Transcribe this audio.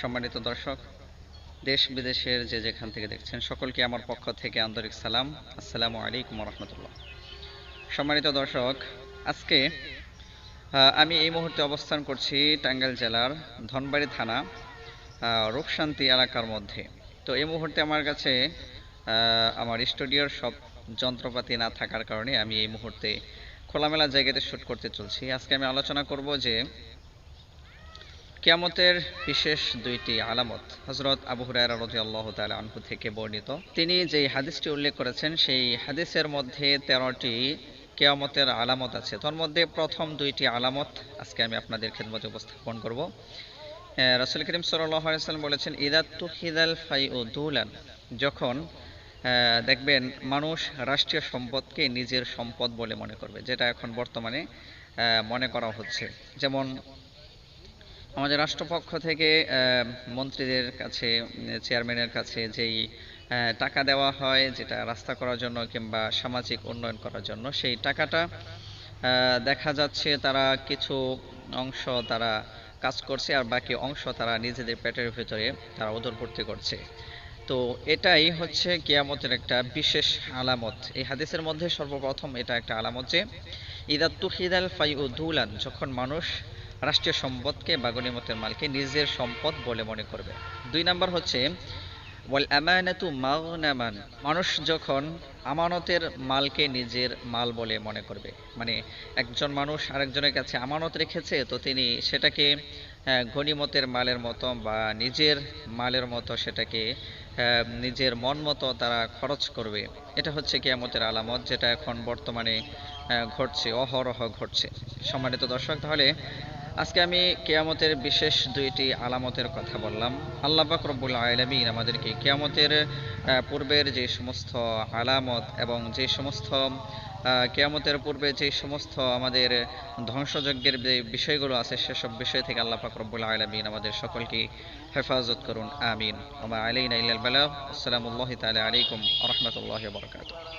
সম্মানিত দর্শক, দেশ বিদেশের যে যেখান থেকে দেখছেন সকলকে আমার পক্ষ থেকে আন্তরিক সালাম। আসসালামু আলাইকুম রহমতুল্লাহ সম্মানিত দর্শক, আজকে আমি এই মুহূর্তে অবস্থান করছি টাঙ্গাইল জেলার ধনবাড়ি থানা রূপশান্তি এলাকার মধ্যে। তো এই মুহূর্তে আমার কাছে আমার স্টুডিওর সব যন্ত্রপাতি না থাকার কারণে আমি এই মুহূর্তে খোলামেলা জায়গাতে শ্যুট করতে চলছি। আজকে আমি আলোচনা করব যে কিয়ামতের বিশেষ দুইটি আলামত হজরত আবু হুরায়রা রাদিয়াল্লাহু তাআলা আনহু থেকে বর্ণিত। তিনি যে হাদিসটি উল্লেখ করেছেন, সেই হাদিসের মধ্যে তেরোটি কেয়ামতের আলামত আছে। তার মধ্যে প্রথম দুইটি আলামত আজকে আমি আপনাদের খেদমতে উপস্থাপন করব। রাসূল করিম সাল্লাম বলেছেন, ইদা ফাই ও দুলান। যখন দেখবেন মানুষ রাষ্ট্রীয় সম্পদকে নিজের সম্পদ বলে মনে করবে, যেটা এখন বর্তমানে মনে করা হচ্ছে। যেমন আমাদের রাষ্ট্রপক্ষ থেকে মন্ত্রীদের কাছে, চেয়ারম্যানের কাছে যেই টাকা দেওয়া হয়, যেটা রাস্তা করার জন্য কিংবা সামাজিক উন্নয়ন করার জন্য, সেই টাকাটা দেখা যাচ্ছে তারা কিছু অংশ তারা কাজ করছে আর বাকি অংশ তারা নিজেদের পেটের ভিতরে তারা উদরপূর্তি করছে। তো এটাই হচ্ছে কিয়ামতের একটা বিশেষ আলামত। এই হাদিসের মধ্যে সর্বপ্রথম এটা একটা আলামত যে ইদাত্তু খিদাল ফাই উদ্দুলান যখন মানুষ রাষ্ট্রীয় সম্পদকে বা গণিমতের মালকে নিজের সম্পদ বলে মনে করবে। দুই নাম্বার হচ্ছে ওয়াল আমানাতু মাগনামান মানুষ যখন আমানতের মালকে নিজের মাল বলে মনে করবে মানে একজন মানুষ আরেকজনের কাছে আমানত রেখেছে তো তিনি সেটাকে আহ, গনিমতের মালের মতো বা নিজের মালের মতো সেটাকে নিজের মন মতো তারা খরচ করবে। এটা হচ্ছে কেয়ামতের আলামত যেটা এখন বর্তমানে ঘটছে অহরহ ঘটছে। সম্মানিত দর্শক তাহলে আজকে আমি কেয়ামতের বিশেষ দুইটি আলামতের কথা বললাম। আল্লাহ পাক রব্বুল আলামিন আমাদেরকে কেয়ামতের পূর্বের যে সমস্ত আলামত এবং যে সমস্ত কেয়ামতের পূর্বে যে সমস্ত আমাদের ধ্বংসযজ্ঞের যে বিষয়গুলো আছে, সেসব বিষয় থেকে আল্লাহ পাক রব্বুল আলামিন আমাদের সকলকে হেফাজত করুন। আমিন। ওমা আলাইনা ইল্লাল বালাগ। আসসালামু আলাইকুম রাহমাতুল্লাহি ওয়া বারাকাতুহু।